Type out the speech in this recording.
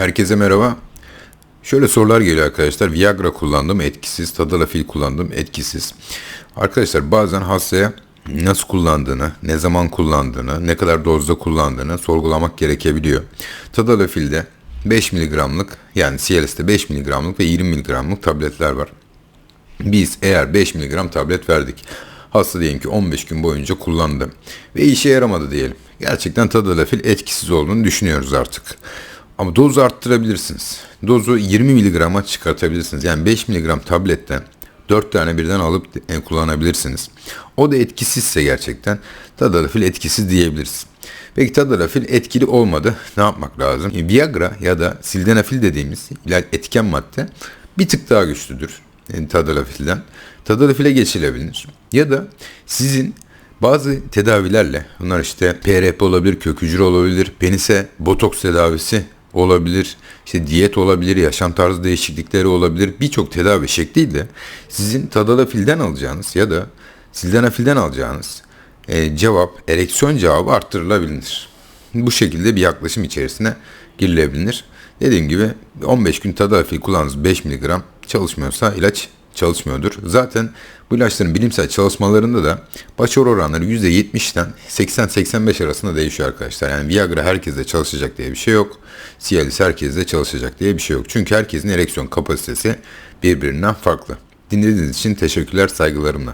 Herkese merhaba. Şöyle sorular geliyor arkadaşlar. Viagra kullandım etkisiz, Tadalafil kullandım etkisiz. Arkadaşlar bazen hastaya nasıl kullandığını, ne zaman kullandığını, ne kadar dozda kullandığını sorgulamak gerekebiliyor. Tadalafil'de 5 mg'lık yani Cialis'te 5 mg'lık ve 20 mg'lık tabletler var. Biz eğer 5 mg tablet verdik. Hasta diyelim ki 15 gün boyunca kullandı ve işe yaramadı diyelim. Gerçekten tadalafil etkisiz olduğunu düşünüyoruz artık. Ama dozu arttırabilirsiniz. Dozu 20 mg'a çıkartabilirsiniz. Yani 5 mg tabletten 4 tane birden alıp e, kullanabilirsiniz. O da etkisizse gerçekten tadalafil etkisiz diyebiliriz. Peki tadalafil etkili olmadı. Ne yapmak lazım? E, Viagra ya da sildenafil dediğimiz etken madde bir tık daha güçlüdür e, tadalafilden. Tadalafile geçilebilir. Ya da sizin bazı tedavilerle bunlar işte PRP olabilir, kök hücre olabilir, penise botoks tedavisi olabilir, işte diyet olabilir, yaşam tarzı değişiklikleri olabilir. Birçok tedavi şekliyle sizin tadalafilden alacağınız ya da sildenafilden alacağınız e, cevap, ereksiyon cevabı arttırılabilir. Bu şekilde bir yaklaşım içerisine girilebilir. Dediğim gibi 15 gün tadalafil kullandığınız 5 mg çalışmıyorsa ilaç çalışmıyordur. Zaten bu ilaçların bilimsel çalışmalarında da başarı oranları %70'den 80-85 arasında değişiyor arkadaşlar. Yani Viagra herkeste çalışacak diye bir şey yok. Cialis herkeste çalışacak diye bir şey yok. Çünkü herkesin ereksiyon kapasitesi birbirinden farklı. Dinlediğiniz için teşekkürler saygılarımla.